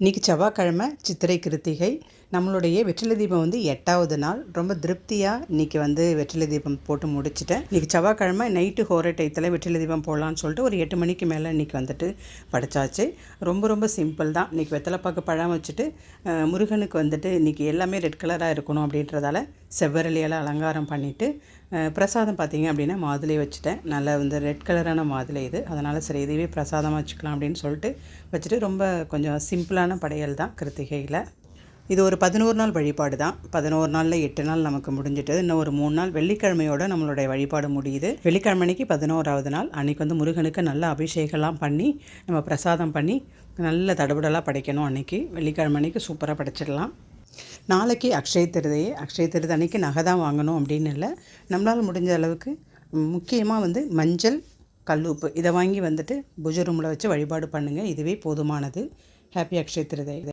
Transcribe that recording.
இன்றைக்கி செவ்வாய்க்கிழமை சித்திரை கிருத்திகை. நம்மளுடைய வெற்றிலை தீபம் வந்து எட்டாவது நாள். ரொம்ப திருப்தியாக இன்றைக்கி வந்து வெற்றிலை தீபம் போட்டு முடிச்சிட்டேன். இன்றைக்கி செவ்வாய்க்கிழமை நைட்டு ஹோரை டயத்தில் வெற்றிலை தீபம் போடலான்னு சொல்லிட்டு ஒரு எட்டு மணிக்கு மேலே இன்றைக்கி வந்துட்டு படைச்சாச்சு. ரொம்ப ரொம்ப சிம்பிள் தான். இன்றைக்கி வெத்தலைப்பாக்கு பழம் வச்சுட்டு முருகனுக்கு வந்துட்டு இன்றைக்கி எல்லாமே ரெட் கலராக இருக்கணும் அப்படின்றதால செவ்வரளியால் அலங்காரம் பண்ணிவிட்டு பிரசாதம் பார்த்தீங்க அப்படின்னா மாதுளை வச்சுட்டேன். நல்லா வந்து ரெட் கலரான மாதுளை இது. அதனால் சரி இதுவே பிரசாதமாக வச்சுக்கலாம் அப்படின்னு சொல்லிட்டு வச்சுட்டு ரொம்ப கொஞ்சம் சிம்பிளான படையல் தான் கிருத்திகையில். இது ஒரு பதினோரு நாள் வழிபாடு தான். பதினோரு நாளில் எட்டு நாள் நமக்கு முடிஞ்சிட்டு இன்னும் ஒரு மூணு நாள் வெள்ளிக்கிழமையோட நம்மளுடைய வழிபாடு முடியுது. வெள்ளிக்கிழமைக்கு பதினோராவது நாள். அன்றைக்கி வந்து முருகனுக்கு நல்ல அபிஷேகம்லாம் பண்ணி நம்ம பிரசாதம் பண்ணி நல்ல தடபுடலாக படைக்கணும் அன்றைக்கி வெள்ளிக்கிழமை அன்னைக்கு சூப்பராக படைச்சிடலாம். நாளைக்கு அக்ஷய திருதையே அக்ஷய திருதை அன்னைக்கு நகை தான் வாங்கணும் அப்படின்னு இல்லை. நம்மளால் முடிஞ்ச அளவுக்கு முக்கியமாக வந்து மஞ்சள் கல்லுப்பு இதை வாங்கி வந்துட்டு புஜ ரூமில் வச்சு வழிபாடு பண்ணுங்கள் இதுவே போதுமானது. ஹாப்பி அக்ஷய திருதை